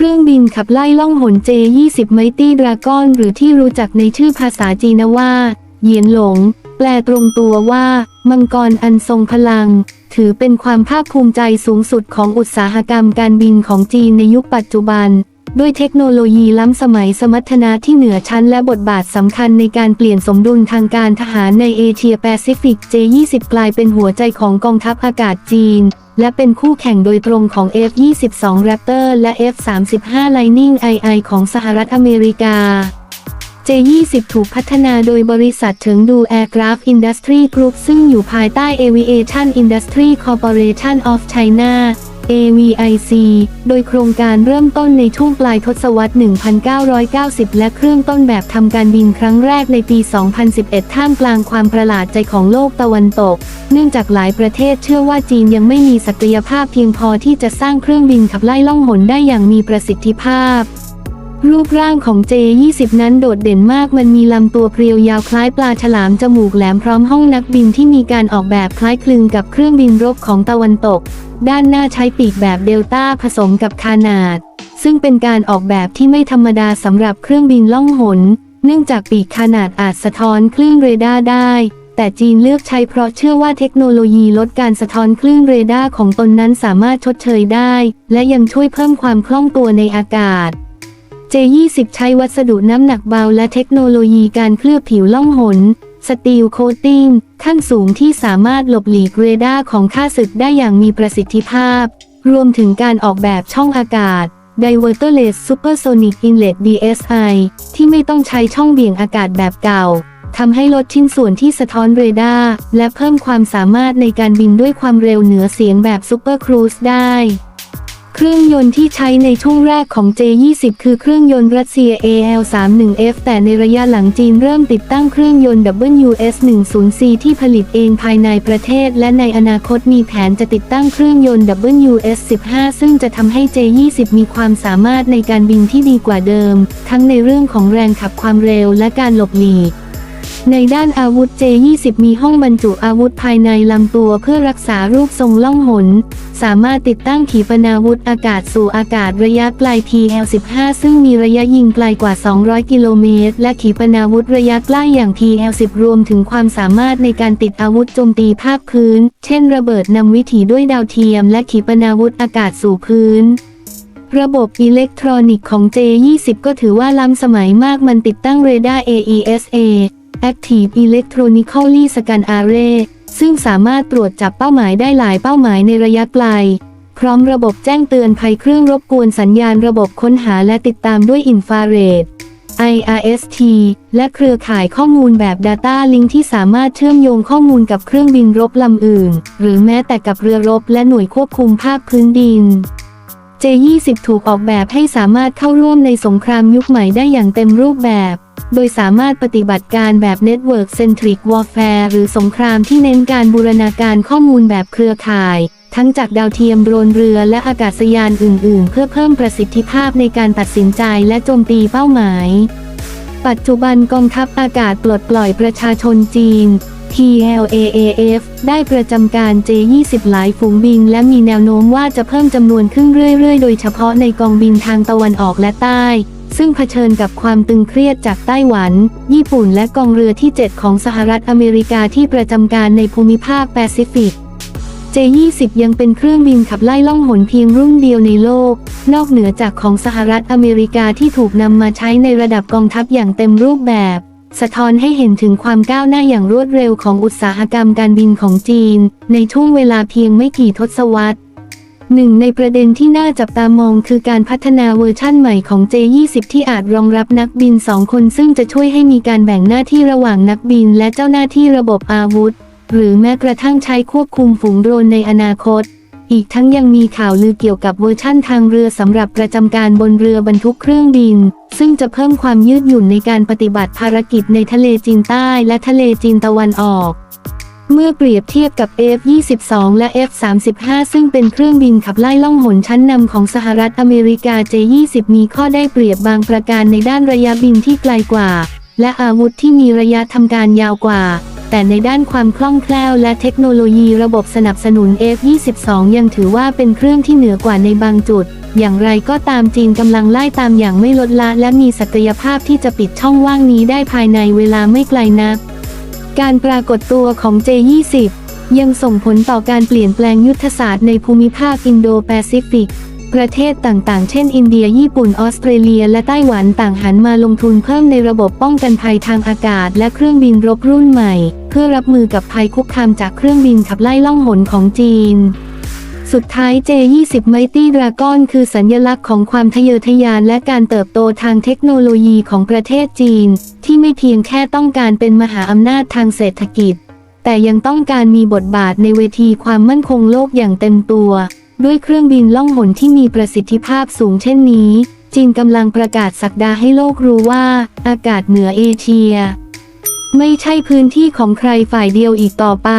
เครื่องบินขับไล่ล่องหน J-20 Mighty Dragon หรือที่รู้จักในชื่อภาษาจีนว่า เหยียนหลง แปลตรงตัวว่า มังกรอันทรงพลัง ถือเป็นความภาคภูมิใจสูงสุดของอุตสาหกรรมการบินของจีนในยุคปัจจุบัน ด้วยเทคโนโลยีล้ำสมัยสมรรถนะที่เหนือชั้นและบทบาทสำคัญในการเปลี่ยนสมดุลทางการทหารในเอเชียแปซิฟิก J-20 กลายเป็นหัวใจของกองทัพอากาศจีน และเป็นคู่แข่งโดยตรงของ F-22 Raptor และ F-35 Lightning II ของสหรัฐอเมริกา J-20 ถูกพัฒนาโดยบริษัทเถิงดู Aircraft Industry Group ซึ่งอยู่ภายใต้ Aviation Industry Corporation of China AVIC โดยโครงการเริ่มต้นในช่วงปลายทศวรรษ 1990 และเครื่องต้นแบบทำการบินครั้งแรกในปี 2011 ท่ามกลางความประหลาดใจของโลกตะวันตก เนื่องจากหลายประเทศเชื่อว่าจีนยังไม่มีศักยภาพเพียงพอที่จะสร้างเครื่องบินขับไล่ล่องหนได้อย่างมีประสิทธิภาพ รูปร่างของ J20 นั้นโดดเด่นมาก มันมีลำตัวเพรียวยาวคล้ายปลาฉลาม จมูกแหลมพร้อมห้องนักบินที่มีการออกแบบคล้ายคลึงกับเครื่องบินรบของตะวันตก ด้านหน้าใช้ปีกแบบเดลต้าผสมกับคานาด ซึ่งเป็นการออกแบบที่ไม่ธรรมดาสำหรับเครื่องบินล่องหน เนื่องจากปีกขนาดอาจสะท้อนคลื่นเรดาร์ได้ แต่จีนเลือกใช้เพราะเชื่อว่าเทคโนโลยีลดการสะท้อนคลื่นเรดาร์ของตนนั้นสามารถชดเชยได้ และยังช่วยเพิ่มความคล่องตัวในอากาศ J20 ใช้วัสดุน้ำหนักเบาและเทคโนโลยีการเคลือบผิวล่องหน สตีลโคตติ้ง ขั้นสูงที่สามารถหลบหลีกเรดาร์ของข้าศึกได้อย่างมีประสิทธิภาพ รวมถึงการออกแบบช่องอากาศ Diverterless Supersonic Inlet DSI ที่ไม่ต้องใช้ช่องเบี่ยงอากาศแบบเก่าทำให้ลดชิ้นส่วนที่สะท้อนเรดาร์และเพิ่มความสามารถในการบินด้วยความเร็วเหนือเสียงแบบซูเปอร์ครูซได้ เครื่องยนต์ที่ใช้ในช่วงแรกของ J20 คือเครื่องยนต์รัสเซีย AL31F แต่ในระยะหลังจีนเริ่มติดตั้งเครื่องยนต์ WS10C ที่ผลิตเองภายในประเทศ และในอนาคตมีแผนจะติดตั้งเครื่องยนต์ WS15 ซึ่งจะทำให้ J20 มีความสามารถในการบินที่ดีกว่าเดิม ทั้งในเรื่องของแรงขับความเร็วและการหลบหลีก ในด้านอาวุธ J20 มีห้องบรรจุอาวุธภายในลำตัวเพื่อรักษารูปทรงล่องหน สามารถติดตั้งขีปนาวุธอากาศสู่อากาศระยะไกล TL-15 ซึ่งมีระยะยิงไกลกว่า 200 กิโลเมตร และขีปนาวุธระยะใกล้อย่าง TL-10 รวมถึงความสามารถในการติดอาวุธโจมตีภาคพื้น เช่น ระเบิดนำวิถีด้วยดาวเทียม และขีปนาวุธอากาศสู่พื้นระบบอิเล็กทรอนิกส์ของ J20 ก็ถือว่าล้ำสมัยมากมันติดตั้งเรดาร์ AESA Active Electronically Scan Array ซึ่งสามารถตรวจจับเป้าหมายได้หลายเป้าหมายในระยะไกล พร้อมระบบแจ้งเตือนภัยเครื่องรบกวนสัญญาณระบบค้นหาและติดตามด้วยอินฟราเรด IRST และเครือข่ายข้อมูลแบบ Data Link ที่สามารถเชื่อมโยงข้อมูลกับเครื่องบินรบลำอื่น หรือแม้แต่กับเรือรบและหน่วยควบคุมภาคพื้นดิน J20 ถูกออกแบบให้สามารถเข้าร่วมในสงครามยุคใหม่ได้อย่างเต็มรูปแบบ โดยสามารถปฏิบัติการแบบ Network Centric Warfare หรือสงครามที่เน้นการบูรณาการข้อมูลแบบเครือข่าย ทั้งจากดาวเทียมโดรนเรือและอากาศยานอื่น ๆ เพื่อเพิ่มประสิทธิภาพในการตัดสินใจและโจมตีเป้าหมาย ปัจจุบันกองทัพอากาศปลดปล่อยประชาชนจีน PLAAF ได้ประจำการ J20 หลายฝูงบิน และมีแนวโน้มว่าจะเพิ่มจำนวนขึ้นเรื่อย ๆ โดยเฉพาะในกองบินทางตะวันออกและใต้ ซึ่งเผชิญกับความตึงเครียดจากไต้หวัน ญี่ปุ่นและกองเรือที่ 7 ของสหรัฐอเมริกาที่ประจำการในภูมิภาคแปซิฟิก J20 ยังเป็นเครื่องบินขับไล่ล่องหนเพียงรุ่นเดียวในโลก นอกเหนือจากของสหรัฐอเมริกาที่ถูกนำมาใช้ในระดับกองทัพอย่างเต็มรูปแบบ สะท้อนให้เห็นถึงความก้าวหน้าอย่างรวดเร็วของอุตสาหกรรมการบินของจีน ในช่วงเวลาเพียงไม่กี่ทศวรรษ หนึ่งในประเด็นที่น่าจับตามองคือการพัฒนาเวอร์ชั่นใหม่ของ J20 ที่อาจรองรับนักบินสองคนซึ่งจะช่วยให้มีการแบ่งหน้าที่ระหว่างนักบินและเจ้าหน้าที่ระบบอาวุธ หรือแม้กระทั่งใช้ควบคุมฝูงโดรนในอนาคต อีกทั้งยังมีข่าวลือเกี่ยวกับเวอร์ชั่นทางเรือสำหรับประจำการบนเรือบรรทุกเครื่องบิน ซึ่งจะเพิ่มความยืดหยุ่นในการปฏิบัติภารกิจในทะเลจีนใต้และทะเลจีนตะวันออก เมื่อเปรียบเทียบกับ F-22 และ F-35 ซึ่งเป็นเครื่องบินขับไล่ล่องหนชั้นนำของสหรัฐอเมริกา J-20 มีข้อได้เปรียบบางประการในด้านระยะบินที่ไกลกว่า และอาวุธที่มีระยะทำการยาวกว่า แต่ในด้านความคล่องแคล่วและเทคโนโลยีระบบสนับสนุน F22 ยังถือว่าเป็นเครื่องที่เหนือกว่าในบางจุด อย่างไรก็ตามจีนกำลังไล่ตามอย่างไม่ลดละและมีศักยภาพที่จะปิดช่องว่างนี้ได้ภายในเวลาไม่ไกลนัก การปรากฏตัวของ J20 ยังส่งผลต่อการเปลี่ยนแปลงยุทธศาสตร์ในภูมิภาคอินโดแปซิฟิก ประเทศต่างๆ เช่น อินเดีย ญี่ปุ่น ออสเตรเลีย และไต้หวันต่างหันมาลงทุนเพิ่มในระบบป้องกันภัยทางอากาศ และเครื่องบินรบรุ่นใหม่ เพื่อรับมือกับภัยคุกคามจากเครื่องบินขับไล่ล่องหนของจีน สุดท้าย J20 Mighty Dragon คือสัญลักษณ์ของความทะเยอทะยานและการเติบโตทางเทคโนโลยีของประเทศจีน ที่ไม่เพียงแค่ต้องการเป็นมหาอำนาจทางเศรษฐกิจ แต่ยังต้องการมีบทบาทในเวทีความมั่นคงโลกอย่างเต็มตัว ด้วยเครื่องบินล่องหนที่มีประสิทธิภาพสูงเช่นนี้ จีนกำลังประกาศสักดาให้โลกรู้ว่า อากาศเหนือเอเชีย ไม่ใช่พื้นที่ของใครฝ่ายเดียวอีกต่อไป